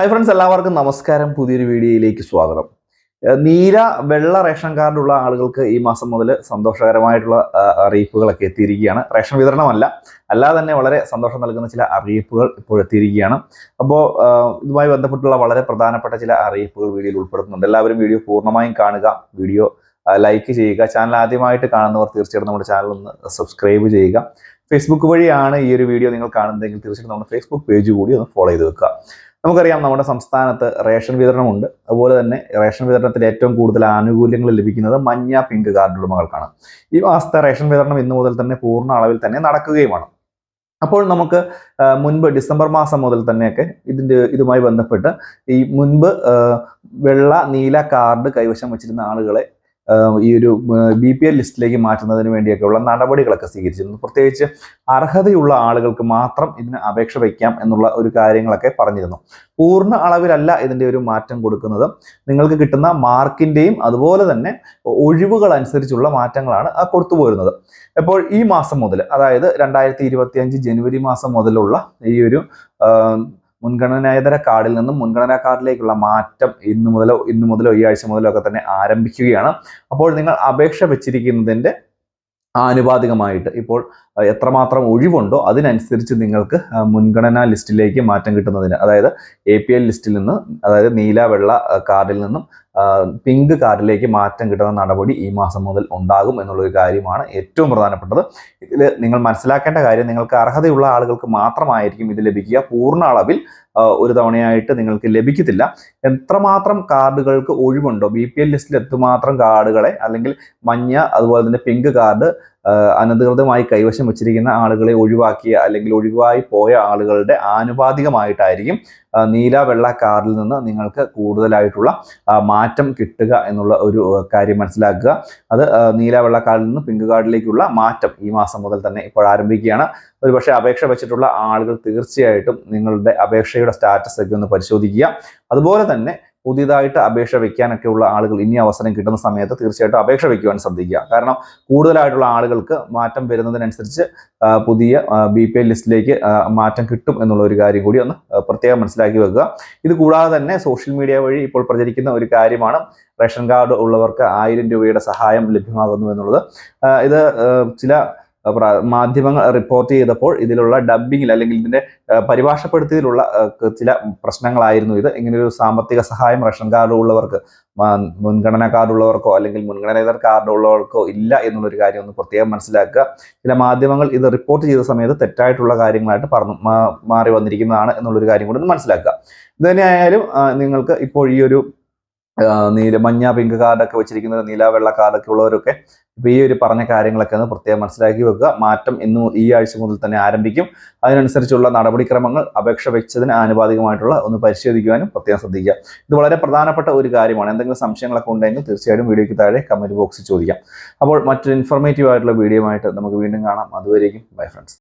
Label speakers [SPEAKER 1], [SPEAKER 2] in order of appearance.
[SPEAKER 1] Hi friends എല്ലാവർക്കും നമസ്കാരം. പുതിയൊരു വീഡിയോയിലേക്ക് സ്വാഗതം. നീല വെള്ള റേഷൻ കാർഡുള്ള ആളുകൾക്ക് ഈ മാസം മുതൽ സന്തോഷകരമായിട്ടുള്ള അറിയിപ്പുകളൊക്കെ എത്തിയിരിക്കുകയാണ്. റേഷൻ വിതരണമല്ല അല്ലാതെ തന്നെ വളരെ സന്തോഷം നൽകുന്ന ചില അറിയിപ്പുകൾ ഇപ്പോൾ എത്തിയിരിക്കുകയാണ്. അപ്പോൾ ഇതുമായി ബന്ധപ്പെട്ടുള്ള വളരെ പ്രധാനപ്പെട്ട ചില അറിയിപ്പുകൾ വീഡിയോയിൽ ഉൾപ്പെടുത്തുന്നുണ്ട്. എല്ലാവരും വീഡിയോ പൂർണമായും കാണുക വീഡിയോ ലൈക്ക് ചെയ്യുക. ചാനൽ ആദ്യമായിട്ട് കാണുന്നവർ തീർച്ചയായിട്ടും നമ്മുടെ ചാനൽ ഒന്ന് സബ്സ്ക്രൈബ് ചെയ്യുക. ഫേസ്ബുക്ക് വഴിയാണ് ഈ ഒരു വീഡിയോ നിങ്ങൾ കാണുന്നതെങ്കിൽ തീർച്ചയായിട്ടും നമ്മുടെ ഫേസ്ബുക്ക് പേജ് കൂടി ഒന്ന് ഫോളോ ചെയ്ത് വെക്കുക. നമുക്കറിയാം നമ്മുടെ സംസ്ഥാനത്ത് റേഷൻ വിതരണമുണ്ട്. അതുപോലെ തന്നെ റേഷൻ വിതരണത്തിൽ ഏറ്റവും കൂടുതൽ ആനുകൂല്യങ്ങൾ ലഭിക്കുന്നത് മഞ്ഞ പിങ്ക് കാർഡ് ഉടമകൾക്കാണ്. ഈ മാസത്തെ റേഷൻ വിതരണം ഇന്നു മുതൽ തന്നെ പൂർണ അളവിൽ തന്നെ നടക്കുകയുമാണ്. അപ്പോൾ നമുക്ക് മുൻപ് ഡിസംബർ മാസം മുതൽ തന്നെയൊക്കെ ഇതിന്റെ ഇതുമായി ബന്ധപ്പെട്ട് ഈ മുൻപ് വെള്ള നീല കാർഡ് കൈവശം വെച്ചിരുന്ന ആളുകളെ ഈ ഒരു ബി പി എൽ ലിസ്റ്റിലേക്ക് മാറ്റുന്നതിന് വേണ്ടിയൊക്കെയുള്ള നടപടികളൊക്കെ സ്വീകരിച്ചിരുന്നു. പ്രത്യേകിച്ച് അർഹതയുള്ള ആളുകൾക്ക് മാത്രം ഇതിന് അപേക്ഷ വയ്ക്കാം എന്നുള്ള ഒരു കാര്യങ്ങളൊക്കെ പറഞ്ഞിരുന്നു. പൂർണ അളവിലല്ല ഇതിന്റെ ഒരു മാറ്റം കൊടുക്കുന്നത്. നിങ്ങൾക്ക് കിട്ടുന്ന മാർക്കിന്റെയും അതുപോലെ തന്നെ ഒഴിവുകൾ അനുസരിച്ചുള്ള മാറ്റങ്ങളാണ് കൊടുത്തു പോരുന്നത്. അപ്പോൾ ഈ മാസം മുതൽ അതായത് രണ്ടായിരത്തി ജനുവരി മാസം മുതലുള്ള ഈ ഒരു മുൻഗണനേതര കാർഡിൽ നിന്നും മുൻഗണനാ കാർഡിലേക്കുള്ള മാറ്റം ഇന്ന് മുതലോ ഇന്ന് മുതലോ ഈ ആഴ്ച മുതലോ ഒക്കെ തന്നെ ആരംഭിക്കുകയാണ്. അപ്പോൾ നിങ്ങൾ അപേക്ഷ വെച്ചിരിക്കുന്നതിന്റെ ആനുപാതികമായിട്ട് ഇപ്പോൾ എത്രമാത്രം ഒഴിവുണ്ടോ അതിനനുസരിച്ച് നിങ്ങൾക്ക് മുൻഗണനാ ലിസ്റ്റിലേക്ക് മാറ്റം കിട്ടുന്നതിന് അതായത് എ പി എൽ ലിസ്റ്റിൽ നിന്ന് അതായത് നീല വെള്ള കാർഡിൽ നിന്നും പിങ്ക് കാർഡിലേക്ക് മാറ്റം കിട്ടുന്ന നടപടി ഈ മാസം മുതൽ ഉണ്ടാകും എന്നുള്ളൊരു കാര്യമാണ് ഏറ്റവും പ്രധാനപ്പെട്ടത്. ഇതിൽ നിങ്ങൾ മനസ്സിലാക്കേണ്ട കാര്യം നിങ്ങൾക്ക് അർഹതയുള്ള ആളുകൾക്ക് മാത്രമായിരിക്കും ഇത് ലഭിക്കുക. പൂർണ അളവിൽ ഒരു തവണയായിട്ട് നിങ്ങൾക്ക് ലഭിക്കത്തില്ല. എത്രമാത്രം കാർഡുകൾക്ക് ഒഴിവുണ്ടോ? ബി പി എൽ ലിസ്റ്റിൽ എത്രമാത്രം കാർഡുകളെ അല്ലെങ്കിൽ മഞ്ഞ അതുപോലെ തന്നെ പിങ്ക് കാർഡ് അനധികൃതമായി കൈവശം വെച്ചിരിക്കുന്ന ആളുകളെ ഒഴിവാക്കിയ അല്ലെങ്കിൽ ഒഴിവായി പോയ ആളുകളുടെ ആനുപാതികമായിട്ടായിരിക്കും നീല വെള്ള കാർഡിൽ നിന്ന് നിങ്ങൾക്ക് കൂടുതലായിട്ടുള്ള മാറ്റം കിട്ടുക എന്നുള്ള ഒരു കാര്യം മനസ്സിലാക്കുക. അത് നീല വെള്ള കാർഡിൽ നിന്ന് പിങ്ക് കാർഡിലേക്കുള്ള മാറ്റം ഈ മാസം മുതൽ തന്നെ ഇപ്പോൾ ആരംഭിക്കുകയാണ്. ഒരുപക്ഷെ അപേക്ഷ വെച്ചിട്ടുള്ള ആളുകൾ തീർച്ചയായിട്ടും നിങ്ങളുടെ അപേക്ഷയുടെ സ്റ്റാറ്റസ് ഒക്കെ ഒന്ന് പരിശോധിക്കുക. അതുപോലെ തന്നെ പുതിയതായിട്ട് അപേക്ഷ വെക്കാനൊക്കെ ഉള്ള ആളുകൾ ഇനി അവസരം കിട്ടുന്ന സമയത്ത് തീർച്ചയായിട്ടും അപേക്ഷ വെക്കുവാൻ ശ്രദ്ധിക്കുക. കാരണം കൂടുതലായിട്ടുള്ള ആളുകൾക്ക് മാറ്റം വരുന്നതിനനുസരിച്ച് പുതിയ ബി പി എൽ ലിസ്റ്റിലേക്ക് മാറ്റം കിട്ടും എന്നുള്ള ഒരു കാര്യം കൂടി ഒന്ന് പ്രത്യേകം മനസ്സിലാക്കി വെക്കുക. ഇത് കൂടാതെ തന്നെ സോഷ്യൽ മീഡിയ വഴി ഇപ്പോൾ പ്രചരിക്കുന്ന ഒരു കാര്യമാണ് റേഷൻ കാർഡ് ഉള്ളവർക്ക് ആയിരം രൂപയുടെ സഹായം ലഭ്യമാകുന്നു എന്നുള്ളത്. ഇത് ചില മാധ്യമങ്ങൾ റിപ്പോർട്ട് ചെയ്തപ്പോൾ ഇതിലുള്ള ഡബ്ബിങ്ങിൽ അല്ലെങ്കിൽ ഇതിന്റെ പരിഭാഷപ്പെടുത്തിയതിലുള്ള ചില പ്രശ്നങ്ങളായിരുന്നു ഇത്. ഇങ്ങനെയൊരു സാമ്പത്തിക സഹായം റേഷൻ കാർഡ് ഉള്ളവർക്ക് മുൻഗണനാ കാർഡ് ഉള്ളവർക്കോ അല്ലെങ്കിൽ മുൻഗണനേതര കാർഡ് ഉള്ളവർക്കോ ഇല്ല എന്നുള്ളൊരു കാര്യം ഒന്ന് പ്രത്യേകം മനസ്സിലാക്കുക. ചില മാധ്യമങ്ങൾ ഇത് റിപ്പോർട്ട് ചെയ്ത സമയത്ത് തെറ്റായിട്ടുള്ള കാര്യങ്ങളായിട്ട് പറഞ്ഞു മാറി വന്നിരിക്കുന്നതാണ് എന്നുള്ളൊരു കാര്യം കൂടി ഒന്ന് മനസ്സിലാക്കുക. ഇതുതന്നെയായാലും നിങ്ങൾക്ക് ഇപ്പോൾ ഈ ഒരു നീല മഞ്ഞ പിങ്ക് കാർഡൊക്കെ വെച്ചിരിക്കുന്ന നീല വെള്ള കാർഡൊക്കെ ഉള്ളവരൊക്കെ ഇപ്പൊ ഈ ഒരു പറഞ്ഞ കാര്യങ്ങളൊക്കെ ഒന്ന് പ്രത്യേകം മനസ്സിലാക്കി വെക്കുക. മാറ്റം ഇന്ന് ഈ ആഴ്ച മുതൽ തന്നെ ആരംഭിക്കും. അതിനനുസരിച്ചുള്ള നടപടിക്രമങ്ങൾ അപേക്ഷ വെച്ചതിന് ആനുപാതികമായിട്ടുള്ള ഒന്ന് പരിശോധിക്കുവാനും പ്രത്യേകം ശ്രദ്ധിക്കുക. ഇത് വളരെ പ്രധാനപ്പെട്ട ഒരു കാര്യമാണ്. എന്തെങ്കിലും സംശയങ്ങളൊക്കെ ഉണ്ടെങ്കിൽ തീർച്ചയായിട്ടും വീഡിയോയ്ക്ക് താഴെ കമന്റ് ബോക്സിൽ ചോദിക്കാം. അപ്പോൾ മറ്റൊരു ഇൻഫോർമേറ്റീവ് ആയിട്ടുള്ള വീഡിയോ നമുക്ക് വീണ്ടും കാണാം. അതുവരേക്കും ബൈ ഫ്രണ്ട്സ്